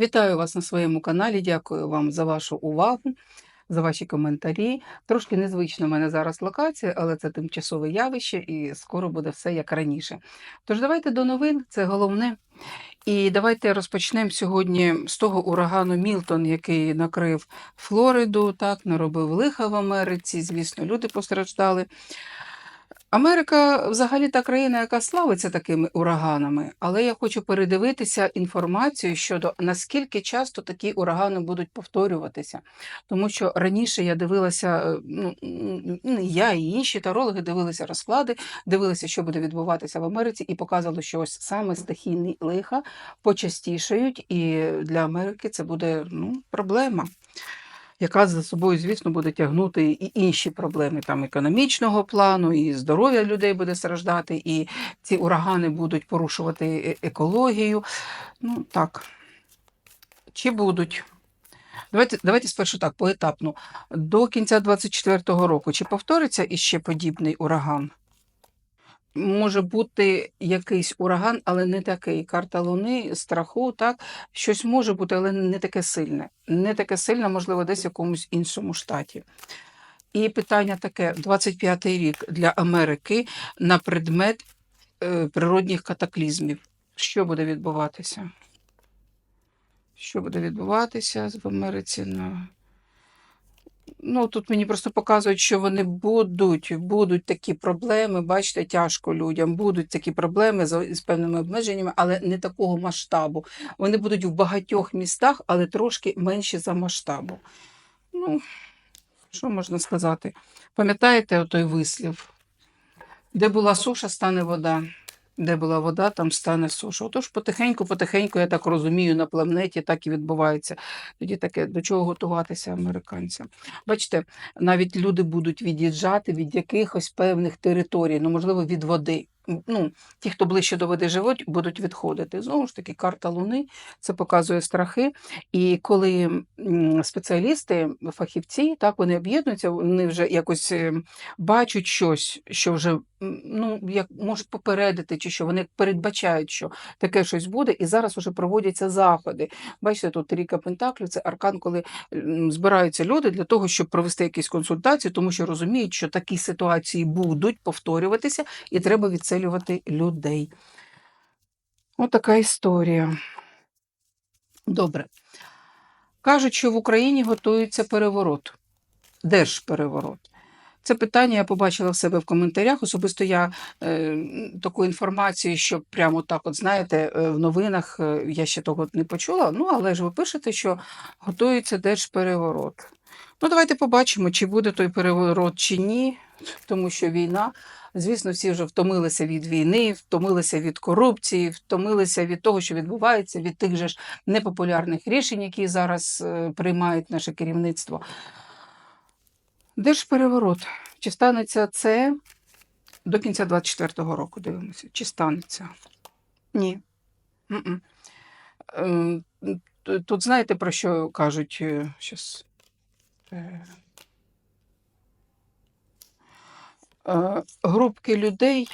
Вітаю вас на своєму каналі. Дякую вам за вашу увагу, за ваші коментарі. Трошки незвична в мене зараз локація, але це тимчасове явище, і скоро буде все як раніше. Тож давайте до новин, це головне. І давайте розпочнемо сьогодні з того урагану Мілтон, який накрив Флориду, так, наробив лиха в Америці. Звісно, люди постраждали. Америка взагалі та країна, яка славиться такими ураганами, але я хочу передивитися інформацію щодо наскільки часто такі урагани будуть повторюватися. Тому що раніше я дивилася, е, ну я і інші тарологи дивилися розклади, дивилися, що буде відбуватися в Америці, і показало, що ось саме стихійні лиха почастішають, і для Америки це буде ну, проблема яка за собою, звісно, буде тягнути і інші проблеми там економічного плану, і здоров'я людей буде страждати, і ці урагани будуть порушувати е- екологію. Ну так. Чи будуть? Давайте, давайте спершу так, поетапно. До кінця 24-го року чи повториться іще подібний ураган? Може бути якийсь ураган, але не такий. Карта Луни, страху, так, щось може бути, але не таке сильне. Не таке сильне, можливо, десь в якомусь іншому штаті. І питання таке: 25-й рік для Америки на предмет е, природних катаклізмів. Що буде відбуватися? Що буде відбуватися в Америці на Ну, тут мені просто показують, що вони будуть, будуть такі проблеми. Бачите, тяжко людям, будуть такі проблеми з, з певними обмеженнями, але не такого масштабу. Вони будуть в багатьох містах, але трошки менші за масштабу. Ну, що можна сказати? Пам'ятаєте той вислів? Де була суша, стане вода. Де була вода, там стане суша. Отож, потихеньку, потихеньку, я так розумію, на планеті так і відбувається. Тоді таке до чого готуватися американцям. Бачите, навіть люди будуть від'їжджати від якихось певних територій, ну можливо, від води. Ну, ті, хто ближче до води живуть, будуть відходити. Знову ж таки, карта Луни це показує страхи. І коли спеціалісти, фахівці, так вони об'єднуються, вони вже якось е, бачать щось, що вже ну, як можуть попередити, чи що вони передбачають, що таке щось буде, і зараз вже проводяться заходи. Бачите, тут трійка Пентаклів, це аркан, коли збираються люди для того, щоб провести якісь консультації, тому що розуміють, що такі ситуації будуть повторюватися, і треба відселювати людей. Ось така історія. Добре. Кажуть, що в Україні готується переворот, держпереворот. Це питання я побачила в себе в коментарях. Особисто я е, таку інформацію, що прямо так, от знаєте, е, в новинах е, я ще того не почула. Ну, але ж ви пишете, що готується держпереворот. Ну, давайте побачимо, чи буде той переворот чи ні, тому що війна. Звісно, всі вже втомилися від війни, втомилися від корупції, втомилися від того, що відбувається, від тих же ж непопулярних рішень, які зараз е, приймають наше керівництво. Держпереворот. Чи станеться це до кінця 24-го року? Дивимося. Чи станеться? Ні. М-м. Ем, Тут знаєте, про що кажуть? е, Щас. Е, е, Групки людей,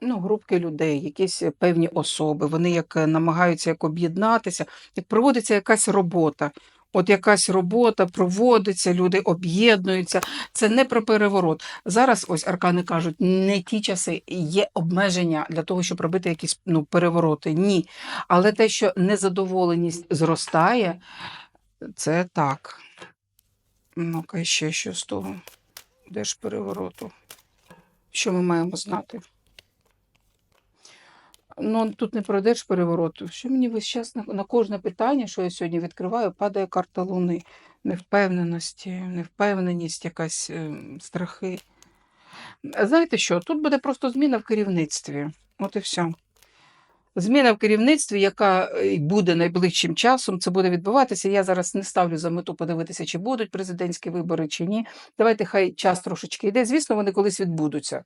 ну, групки людей, якісь певні особи, вони як е, намагаються як об'єднатися, як проводиться якась робота. От якась робота проводиться, люди об'єднуються. Це не про переворот. Зараз ось аркани кажуть, не ті часи є обмеження для того, щоб робити якісь ну, перевороти. Ні. Але те, що незадоволеність зростає, це так. Ну-ка, ще що з того? Де ж перевороту? Що ми маємо знати? Ну, тут не про держпереворот. Що мені весь час на, на кожне питання, що я сьогодні відкриваю, падає карта Луни. Невпевненості, невпевненість, якась е, страхи. Знаєте що? Тут буде просто зміна в керівництві. От і все. Зміна в керівництві, яка е, буде найближчим часом, це буде відбуватися. Я зараз не ставлю за мету подивитися, чи будуть президентські вибори, чи ні. Давайте хай час трошечки йде. Звісно, вони колись відбудуться.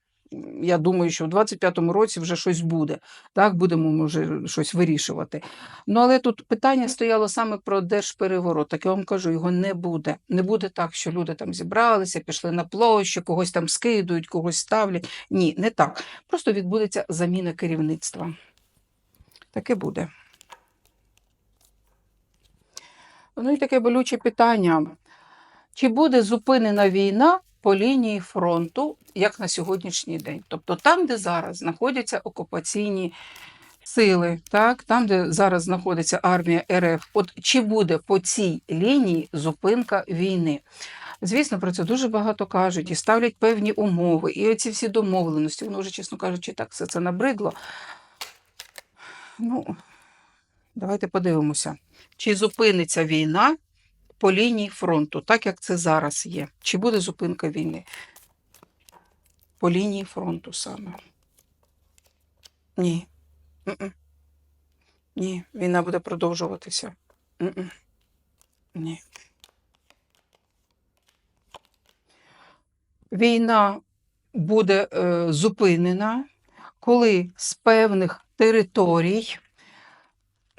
Я думаю, що в 25-му році вже щось буде. Так, будемо, може, щось вирішувати. Ну, але тут питання стояло саме про держпереворот. Так я вам кажу, його не буде. Не буде так, що люди там зібралися, пішли на площу, когось там скидують, когось ставлять. Ні, не так. Просто відбудеться заміна керівництва. Таке буде. Ну і таке болюче питання. Чи буде зупинена війна по лінії фронту, як на сьогоднішній день? Тобто там, де зараз знаходяться окупаційні сили, так, там, де зараз знаходиться армія РФ, от чи буде по цій лінії зупинка війни? Звісно, про це дуже багато кажуть і ставлять певні умови, і оці всі домовленості, воно вже, чесно кажучи, так все це набридло. Ну, давайте подивимося, чи зупиниться війна по лінії фронту, так як це зараз є. Чи буде зупинка війни? По лінії фронту саме. Ні. М-м. Ні, війна буде продовжуватися. М-м. Ні. Війна буде е, зупинена, коли з певних територій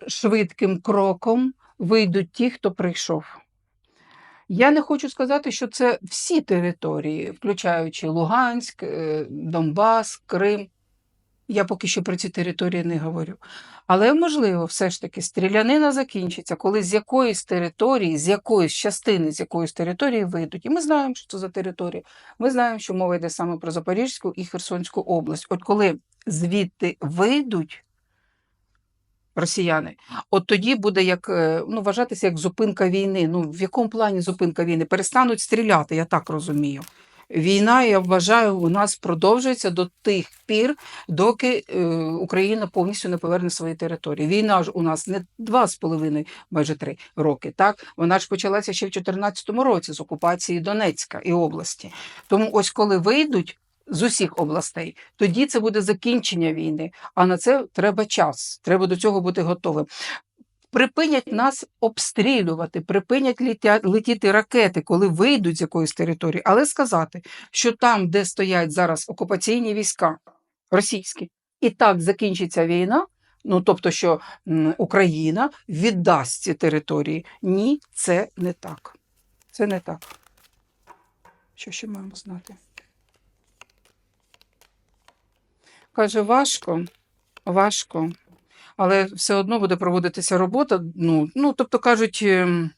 швидким кроком вийдуть ті, хто прийшов. Я не хочу сказати, що це всі території, включаючи Луганськ, е, Донбас, Крим. Я поки що про ці території не говорю. Але можливо, все ж таки, стрілянина закінчиться, коли з якоїсь території, з якоїсь частини, з якоїсь території вийдуть. І ми знаємо, що це за території. Ми знаємо, що мова йде саме про Запорізьку і Херсонську область. От коли звідти вийдуть росіяни, от тоді буде як е, ну, вважатися як зупинка війни. Ну, в якому плані зупинка війни? Перестануть стріляти, я так розумію. Війна, я вважаю, у нас продовжується до тих пір, доки е, Україна повністю не поверне свої території. Війна ж у нас не два з половиною, майже три роки. Так вона ж почалася ще в 2014 році з окупації Донецька і області. Тому, ось коли вийдуть. З усіх областей, тоді це буде закінчення війни. А на це треба час. Треба до цього бути готовим. Припинять нас обстрілювати, припинять летя, летіти ракети, коли вийдуть з якоїсь території, але сказати, що там, де стоять зараз окупаційні війська російські, і так закінчиться війна. Ну, тобто, що Україна віддасть ці території. Ні, це не так. Це не так. Що ще маємо знати? Каже, важко, важко, але все одно буде проводитися робота. Ну, ну тобто кажуть, ем,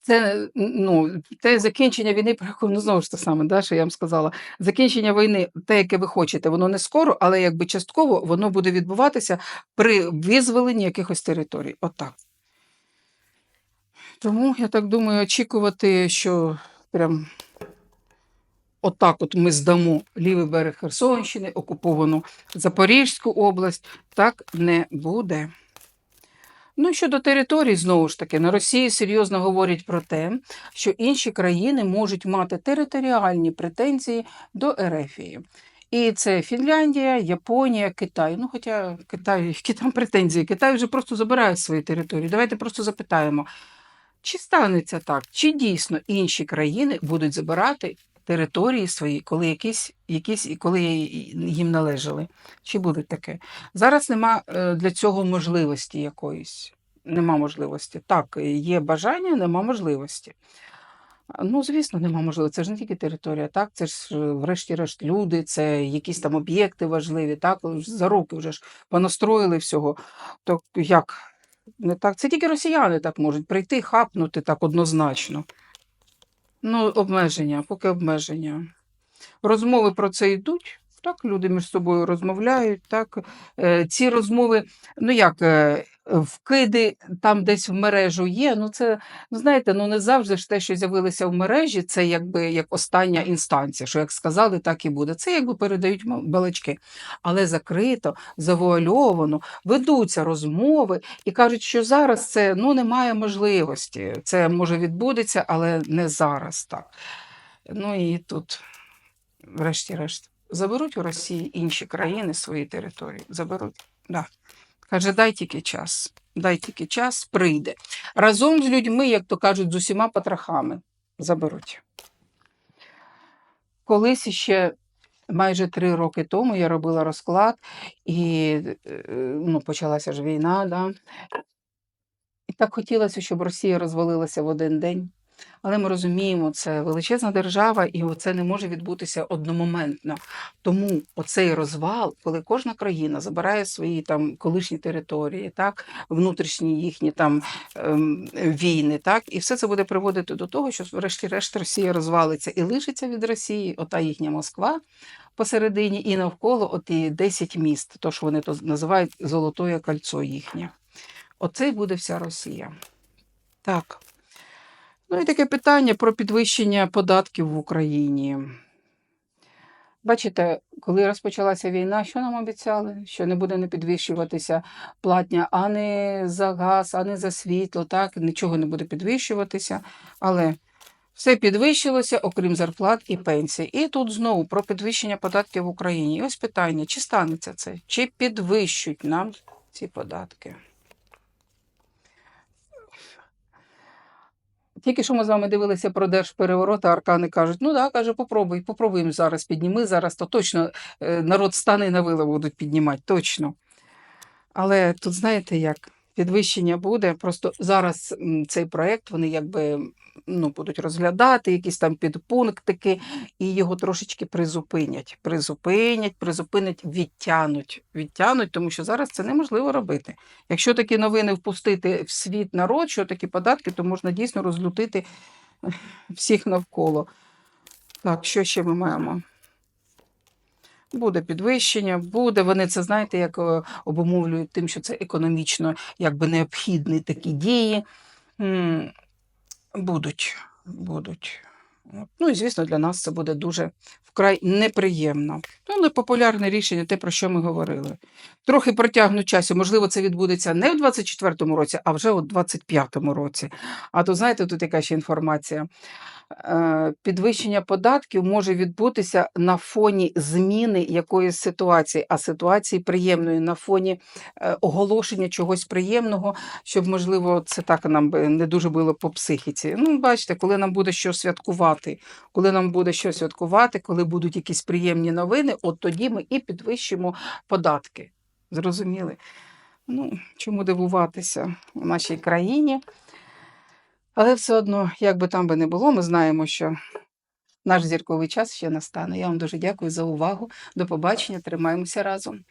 це ну, те закінчення війни, про яку, ну знову ж те саме, да, що я вам сказала. Закінчення війни, те, яке ви хочете, воно не скоро, але якби частково воно буде відбуватися при визволенні якихось територій. Отак. Тому я так думаю, очікувати, що прям отак от ми здамо лівий берег Херсонщини, окуповану Запорізьку область, так не буде. Ну, і щодо територій, знову ж таки, на Росії серйозно говорять про те, що інші країни можуть мати територіальні претензії до Ерефії. І це Фінляндія, Японія, Китай. Ну, хоча Китай, які там претензії? Китай вже просто забирає свої території. Давайте просто запитаємо, чи станеться так, чи дійсно інші країни будуть забирати території свої, коли якісь, якісь коли їм належали? Чи буде таке? Зараз нема е, для цього можливості якоїсь. Нема можливості. Так, є бажання, нема можливості. Ну, звісно, нема можливості. Це ж не тільки територія, так, це ж, е, врешті-решт, люди, це якісь там об'єкти важливі, так, за роки вже ж понастроїли всього. То як? Не так? Це тільки росіяни так можуть прийти, хапнути так однозначно. Ну, обмеження, поки обмеження. Розмови про це йдуть. Так, люди між собою розмовляють. Так, Е, ці розмови, ну як е, вкиди там десь в мережу є. Ну це ну знаєте, ну не завжди ж те, що з'явилося в мережі, це якби як остання інстанція. Що як сказали, так і буде. Це якби передають балачки. Але закрито, завуальовано, ведуться розмови і кажуть, що зараз це ну немає можливості. Це може відбудеться, але не зараз так. Ну і тут, врешті-решт. Заберуть у Росії інші країни свої території. Заберуть. Да. Каже, дай тільки час. Дай тільки час, прийде. Разом з людьми, як то кажуть, з усіма потрохами заберуть. Колись ще майже три роки тому я робила розклад, і е, ну, почалася ж війна. Да? І так хотілося, щоб Росія розвалилася в один день. Але ми розуміємо, це величезна держава, і це не може відбутися одномоментно. Тому оцей розвал, коли кожна країна забирає свої там колишні території, так, внутрішні їхні там ем, війни, так, і все це буде приводити до того, що врешті-решт Росія розвалиться і лишиться від Росії, ота їхня Москва посередині, і навколо оті 10 міст, то що вони то називають Золотое кольцо їхнє. Оце й буде вся Росія. Так. Ну і таке питання про підвищення податків в Україні. Бачите, коли розпочалася війна, що нам обіцяли? Що не буде не підвищуватися платня ані за газ, ані за світло, так, нічого не буде підвищуватися. Але все підвищилося, окрім зарплат і пенсій. І тут знову про підвищення податків в Україні. І ось питання: чи станеться це? Чи підвищуть нам ці податки? Тільки що ми з вами дивилися про держпереворот, а аркани кажуть, ну так, каже, попробуй, попробуємо зараз, підніми зараз, то точно е, народ стане на вила будуть піднімати, точно. Але тут знаєте як, підвищення буде, просто зараз цей проєкт вони якби ну, будуть розглядати, якісь там підпунктики, і його трошечки призупинять. Призупинять, призупинять, відтянуть. Відтянуть, тому що зараз це неможливо робити. Якщо такі новини впустити в світ народ, що такі податки, то можна дійсно розлютити всіх навколо. Так, що ще ми маємо? Буде підвищення, буде. Вони це знаєте, як е, обумовлюють тим, що це економічно якби необхідні такі дії. Будуть, будуть. Ну і звісно, для нас це буде дуже вкрай неприємно. Ну, непопулярне рішення, те, про що ми говорили. Трохи протягнуть часу. Можливо, це відбудеться не в 24-му році, а вже у 25-му році. А то знаєте, тут яка ще інформація. Е, Підвищення податків може відбутися на фоні зміни якоїсь ситуації, а ситуації приємної, на фоні е, оголошення чогось приємного, щоб, можливо, це так нам не дуже було по психіці. Ну, бачите, коли нам буде що святкувати, коли нам буде що святкувати, коли будуть якісь приємні новини, от тоді ми і підвищимо податки. Зрозуміли? Ну, чому дивуватися у нашій країні? Але все одно, як би там би не було, ми знаємо, що наш зірковий час ще настане. Я вам дуже дякую за увагу. До побачення, тримаємося разом.